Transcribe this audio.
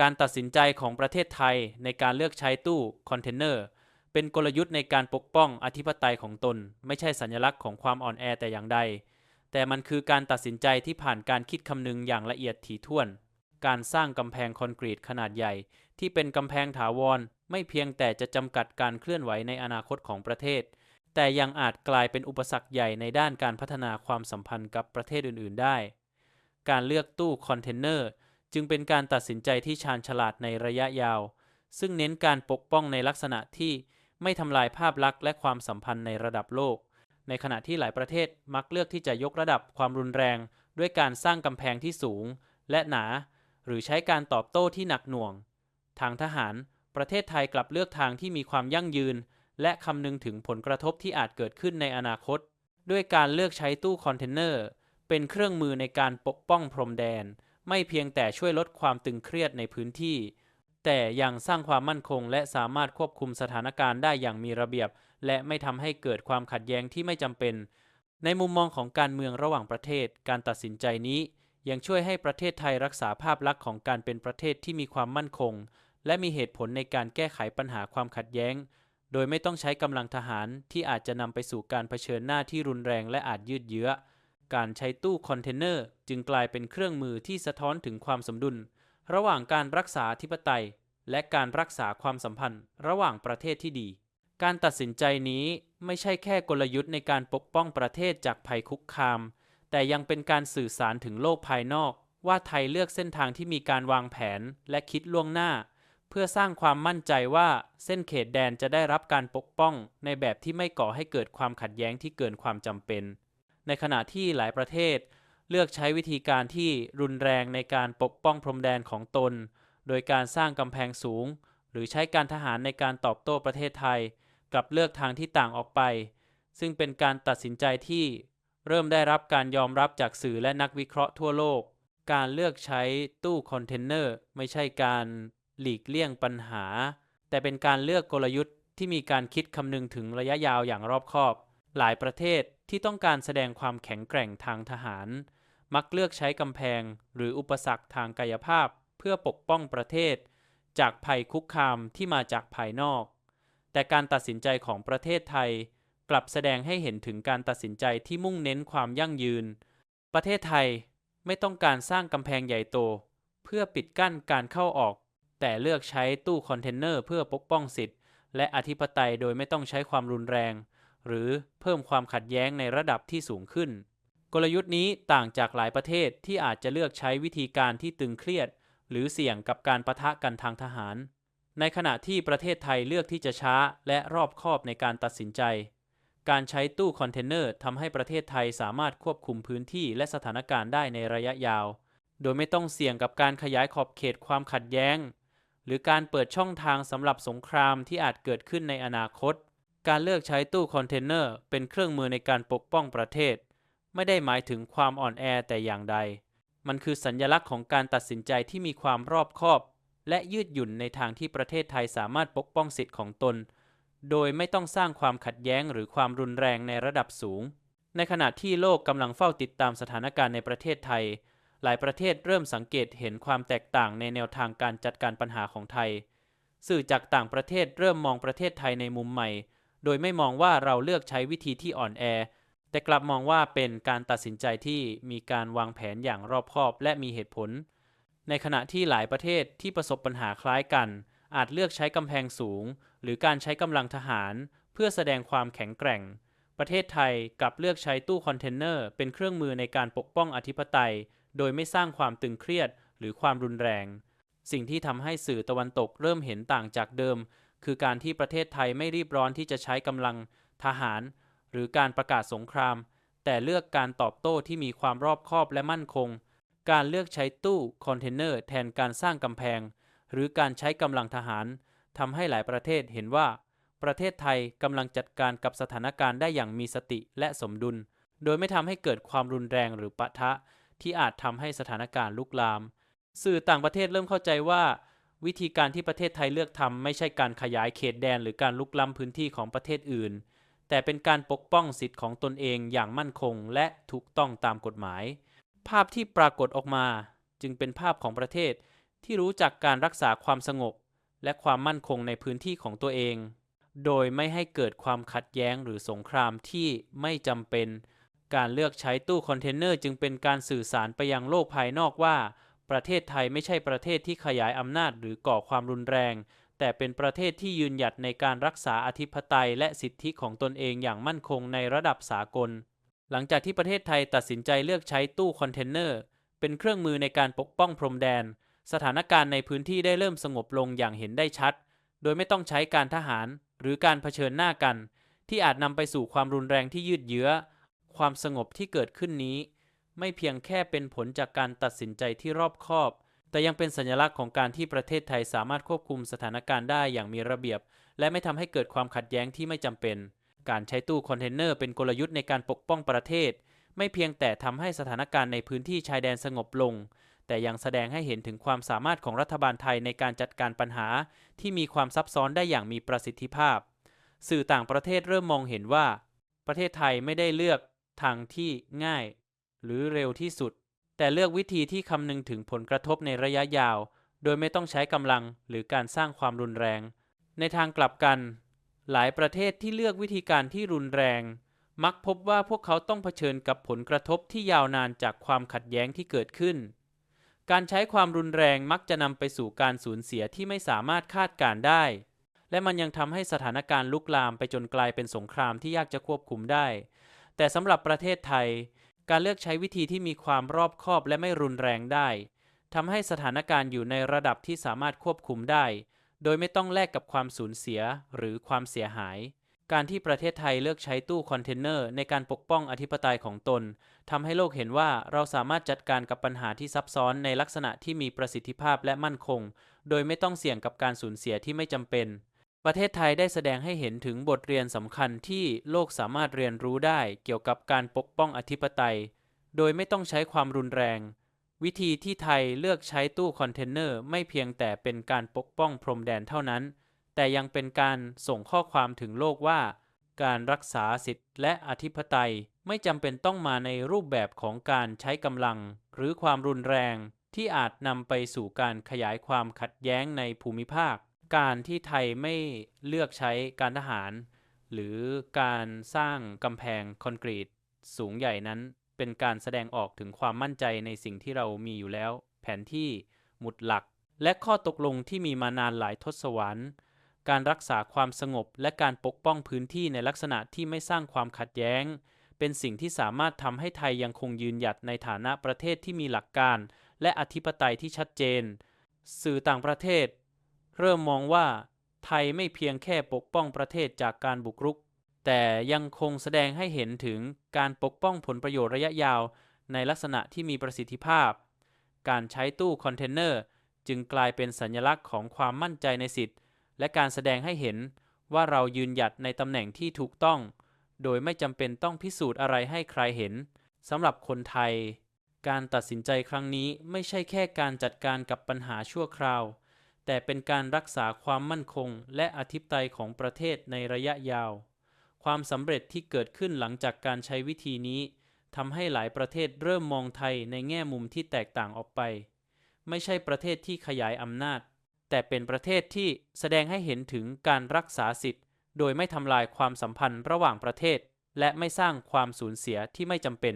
การตัดสินใจของประเทศไทยในการเลือกใช้ตู้คอนเทนเนอร์เป็นกลยุทธ์ในการปกป้องอธิปไตยของตน ไม่ใช่สัญลักษณ์ของความอ่อนแอแต่อย่างใด แต่มันคือการตัดสินใจที่ผ่านการคิดคำนึงอย่างละเอียดถี่ถ้วน การสร้างกำแพงคอนกรีตขนาดใหญ่ ที่เป็นกำแพงถาวร ไม่เพียงแต่จะจำกัดการเคลื่อนไหวในอนาคตของประเทศ แต่ยังอาจกลายเป็นอุปสรรคใหญ่ในด้านการพัฒนาความสัมพันธ์กับประเทศอื่น ๆ ได้ การเลือกตู้คอนเทนเนอร์ จึงเป็นการตัดสินใจที่ชาญฉลาดในระยะยาว ซึ่งเน้นการปกป้องในลักษณะที่ไม่ทำลายภาพลักษณ์และความสัมพันธ์ในระดับโลก ในขณะที่หลายประเทศมักเลือกที่จะยกระดับความรุนแรง ด้วยการสร้างกำแพงที่สูง และหนา หรือใช้การตอบโต้ที่หนักหน่วง ทางทหาร ประเทศไทยกลับเลือกทางที่มีความยั่งยืน และคำนึงถึงผลกระทบที่อาจเกิดขึ้นในอนาคต ด้วยการเลือกใช้ตู้คอนเทนเนอร์ เป็นเครื่องมือในการปกป้องพรมแดน ไม่เพียงแต่ช่วยลดความตึงเครียดในพื้นที่ แต่ยังสร้างความมั่นคงและสามารถควบคุมสถานการณ์ได้อย่างมีระเบียบ และไม่ทำให้เกิดความขัดแย้งที่ไม่จำเป็น ในมุมมองของการเมืองระหว่างประเทศ การตัดสินใจนี้ ยังช่วยให้ประเทศไทยรักษาภาพลักษณ์ของการเป็นประเทศที่มีความมั่นคง และมีเหตุผลในการแก้ไขปัญหาความขัดแย้ง โดยไม่ต้องใช้กำลังทหารที่อาจจะนำไปสู่การเผชิญหน้าที่รุนแรงและอาจยืดเยื้อ การใช้ตู้คอนเทนเนอร์จึงกลายเป็นเครื่องมือที่สะท้อนถึงความสมดุล ระหว่างการรักษาธิปไตย และการรักษาความสัมพันธ์ ระหว่างประเทศที่ดี การตัดสินใจนี้ไม่ใช่แค่กลยุทธ์ในการปกป้องประเทศจากภัยคุกคาม แต่ยังเป็นการสื่อสารถึงโลกภายนอก ว่าไทยเลือกเส้นทางที่มีการวางแผนและคิดล่วงหน้า เพื่อสร้างความมั่นใจว่าเส้นเขตแดนจะได้รับการปกป้องในแบบที่ไม่ก่อให้เกิดความขัดแย้งที่เกินความจำเป็น ในขณะที่หลายประเทศ เลือกใช้วิธีการที่รุนแรงในการปกป้องพรมแดนของตน โดยการสร้างกำแพงสูง หรือใช้การทหารในการตอบโต้ประเทศไทย กลับเลือกทางที่ต่างออกไป ซึ่งเป็นการตัดสินใจที่เริ่มได้รับการยอมรับจากสื่อและนักวิเคราะห์ทั่วโลก การเลือกใช้ตู้คอนเทนเนอร์ไม่ใช่การหลีกเลี่ยงปัญหา แต่เป็นการเลือกกลยุทธ์ที่มีการคิดคำนึงถึงระยะยาวอย่างรอบคอบ หลายประเทศ ที่ต้องการแสดงความแข็งแกร่งทางทหาร มักเลือกใช้กำแพงหรืออุปสรรคทางกายภาพเพื่อปกป้องประเทศ จากภัยคุกคามที่มาจากภายนอก แต่การตัดสินใจของประเทศไทย กลับแสดงให้เห็นถึงการตัดสินใจที่มุ่งเน้นความยั่งยืน ประเทศไทยไม่ต้องการสร้างกำแพงใหญ่โต เพื่อปิดกั้นการเข้าออก แต่เลือกใช้ตู้คอนเทนเนอร์เพื่อปกป้องสิทธิ์และอธิปไตยโดยไม่ต้องใช้ความรุนแรง หรือเพิ่มความขัดแย้งในระดับที่สูงขึ้น กลยุทธ์นี้ต่างจากหลายประเทศที่อาจจะเลือกใช้วิธีการที่ตึงเครียด หรือเสี่ยงกับการประทะกันทางทหาร ในขณะที่ประเทศไทยเลือกที่จะช้าและรอบคอบในการตัดสินใจ การใช้ตู้คอนเทนเนอร์ทำให้ประเทศไทยสามารถควบคุมพื้นที่และสถานการณ์ได้ในระยะยาว โดยไม่ต้องเสี่ยงกับการขยายขอบเขตความขัดแย้ง หรือการเปิดช่องทางสำหรับสงครามที่อาจเกิดขึ้นในอนาคต การเลือกใช้ตู้คอนเทนเนอร์เป็นเครื่องมือในการปกป้องประเทศ ไม่ได้หมายถึงความอ่อนแอแต่อย่างใด มันคือสัญญลักษณ์ของการตัดสินใจที่มีความรอบคอบ และยืดหยุ่นในทางที่ประเทศไทยสามารถปกป้องสิทธิ์ของตน โดยไม่ต้องสร้างความขัดแย้งหรือความรุนแรงในระดับสูง ในขณะที่โลกกำลังเฝ้าติดตามสถานการณ์ในประเทศไทย หลายประเทศเริ่มสังเกตเห็นความแตกต่างในแนวทางการจัดการปัญหาของไทย สื่อจากต่างประเทศเริ่มมองประเทศไทยในมุมใหม่ โดยไม่มองว่าเราเลือกใช้วิธีที่อ่อนแอ แต่กลับมองว่าเป็นการตัดสินใจที่มีการวางแผนอย่างรอบคอบและมีเหตุผล ในขณะที่หลายประเทศที่ประสบปัญหาคล้ายกัน อาจเลือกใช้กำแพงสูง หรือการใช้กำลังทหาร เพื่อแสดงความแข็งแกร่ง ประเทศไทยกลับเลือกใช้ตู้คอนเทนเนอร์เป็นเครื่องมือในการปกป้องอธิปไตย โดยไม่สร้างความตึงเครียดหรือความรุนแรง สิ่งที่ทำให้สื่อตะวันตกเริ่มเห็นต่างจากเดิม คือการที่ประเทศไทยไม่รีบร้อนที่จะใช้กำลังทหาร หรือการประกาศสงคราม แต่เลือกการตอบโต้ที่มีความรอบคอบและมั่นคง การเลือกใช้ตู้คอนเทนเนอร์แทนการสร้างกำแพง หรือการใช้กำลังทหารทำให้หลายประเทศเห็นว่า ประเทศไทยกำลังจัดการกับสถานการณ์ได้อย่างมีสติและสมดุล โดยไม่ทำให้เกิดความรุนแรงหรือปะทะที่อาจทำให้สถานการณ์ลุกลาม สื่อต่างประเทศเริ่มเข้าใจว่า วิธีการที่ประเทศไทยเลือกทำไม่ใช่การขยายเขตแดนหรือการลุกล้ำพื้นที่ของประเทศอื่น แต่เป็นการปกป้องสิทธิ์ของตนเองอย่างมั่นคงและถูกต้องตามกฎหมาย ภาพที่ปรากฏออกมา จึงเป็นภาพของประเทศที่รู้จักการรักษาความสงบ และความมั่นคงในพื้นที่ของตัวเอง โดยไม่ให้เกิดความขัดแย้งหรือสงครามที่ไม่จำเป็น การเลือกใช้ตู้คอนเทนเนอร์จึงเป็นการสื่อสารไปยังโลกภายนอกว่า ประเทศไทยไม่ใช่ประเทศที่ขยายอำนาจหรือก่อความรุนแรง แต่เป็นประเทศที่ยืนหยัดในการรักษาอธิปไตยและสิทธิของตนเองอย่างมั่นคงในระดับสากล หลังจากที่ประเทศไทยตัดสินใจเลือกใช้ตู้คอนเทนเนอร์ เป็นเครื่องมือในการปกป้องพรมแดน สถานการณ์ในพื้นที่ได้เริ่มสงบลงอย่างเห็นได้ชัด โดยไม่ต้องใช้การทหาร หรือการเผชิญหน้ากัน ที่อาจนำไปสู่ความรุนแรงที่ยืดเยื้อ ความสงบที่เกิดขึ้นนี้ ไม่เพียงแค่เป็นผลจากการตัดสินใจที่รอบคอบ แต่ยังเป็นสัญลักษณ์ของการที่ประเทศไทยสามารถควบคุมสถานการณ์ได้อย่างมีระเบียบ และไม่ทำให้เกิดความขัดแย้งที่ไม่จำเป็น การใช้ตู้คอนเทนเนอร์เป็นกลยุทธ์ในการปกป้องประเทศ ไม่เพียงแต่ทำให้สถานการณ์ในพื้นที่ชายแดนสงบลง แต่ยังแสดงให้เห็นถึงความสามารถของรัฐบาลไทยในการจัดการปัญหา ที่มีความซับซ้อนได้อย่างมีประสิทธิภาพ สื่อต่างประเทศเริ่มมองเห็นว่า ประเทศไทยไม่ได้เลือกทางที่ง่าย หรือเร็วที่สุด แต่เลือกวิธีที่คำนึงถึงผลกระทบในระยะยาว โดยไม่ต้องใช้กำลังหรือการสร้างความรุนแรง ในทางกลับกัน หลายประเทศที่เลือกวิธีการที่รุนแรง มักพบว่าพวกเขาต้องเผชิญกับผลกระทบที่ยาวนานจากความขัดแย้งที่เกิดขึ้น การใช้ความรุนแรงมักจะนำไปสู่การสูญเสียที่ไม่สามารถคาดการได้ และมันยังทำให้สถานการณ์ลุกลามไปจนกลายเป็นสงครามที่ยากจะควบคุมได้ แต่สำหรับประเทศไทย การเลือกใช้วิธีที่มีความรอบคอบและไม่รุนแรงได้ทำให้สถานการณ์อยู่ในระดับที่สามารถควบคุมได้ โดยไม่ต้องแลกกับความสูญเสียหรือความเสียหาย การที่ประเทศไทยเลือกใช้ตู้คอนเทนเนอร์ในการปกป้องอธิปไตยของตนทำให้โลกเห็นว่าเราสามารถจัดการกับปัญหาที่ซับซ้อนในลักษณะที่มีประสิทธิภาพและมั่นคง โดยไม่ต้องเสี่ยงกับการสูญเสียที่ไม่จำเป็น ประเทศไทยได้แสดงให้เห็นถึงบทเรียนสำคัญที่โลกสามารถเรียนรู้ได้เกี่ยวกับการปกป้องอธิปไตย โดยไม่ต้องใช้ความรุนแรง วิธีที่ไทยเลือกใช้ตู้คอนเทนเนอร์ไม่เพียงแต่เป็นการปกป้องพรมแดนเท่านั้น แต่ยังเป็นการส่งข้อความถึงโลกว่า การรักษาสิทธิและอธิปไตยไม่จำเป็นต้องมาในรูปแบบของการใช้กำลัง หรือความรุนแรงที่อาจนำไปสู่การขยายความขัดแย้งในภูมิภาค การที่ไทยไม่เลือกใช้การทหาร หรือการสร้างกำแพงคอนกรีตสูงใหญ่นั้น เป็นการแสดงออกถึงความมั่นใจในสิ่งที่เรามีอยู่แล้ว แผนที่หมุดหลัก และข้อตกลงที่มีมานานหลายทศวรรษการรักษาความสงบและการปกป้องพื้นที่ในลักษณะที่ไม่สร้างความขัดแย้ง เป็นสิ่งที่สามารถทำให้ไทยยังคงยืนหยัดในฐานะประเทศที่มีหลักการ และอธิปไตยที่ชัดเจน สื่อต่างประเทศ เริ่มมองว่าไทยไม่เพียงแค่ปกป้องประเทศจากการบุกรุก แต่ยังคงแสดงให้เห็นถึงการปกป้องผลประโยชน์ระยะยาวในลักษณะที่มีประสิทธิภาพ การใช้ตู้คอนเทนเนอร์จึงกลายเป็นสัญลักษณ์ของความมั่นใจในสิทธิ์ และการแสดงให้เห็นว่าเรายืนหยัดในตำแหน่งที่ถูกต้อง โดยไม่จำเป็นต้องพิสูจน์อะไรให้ใครเห็นสำหรับคนไทย การตัดสินใจครั้งนี้ไม่ใช่แค่การจัดการกับปัญหาชั่วคราว แต่เป็นการรักษาความมั่นคงและอธิปไตยของประเทศในระยะยาว ความสำเร็จที่เกิดขึ้นหลังจากการใช้วิธีนี้ทำให้หลายประเทศเริ่มมองไทยในแง่มุมที่แตกต่างออกไป ไม่ใช่ประเทศที่ขยายอำนาจ แต่เป็นประเทศที่แสดงให้เห็นถึงการรักษาสิทธิ์ โดยไม่ทำลายความสัมพันธ์ระหว่างประเทศ และไม่สร้างความสูญเสียที่ไม่จำเป็น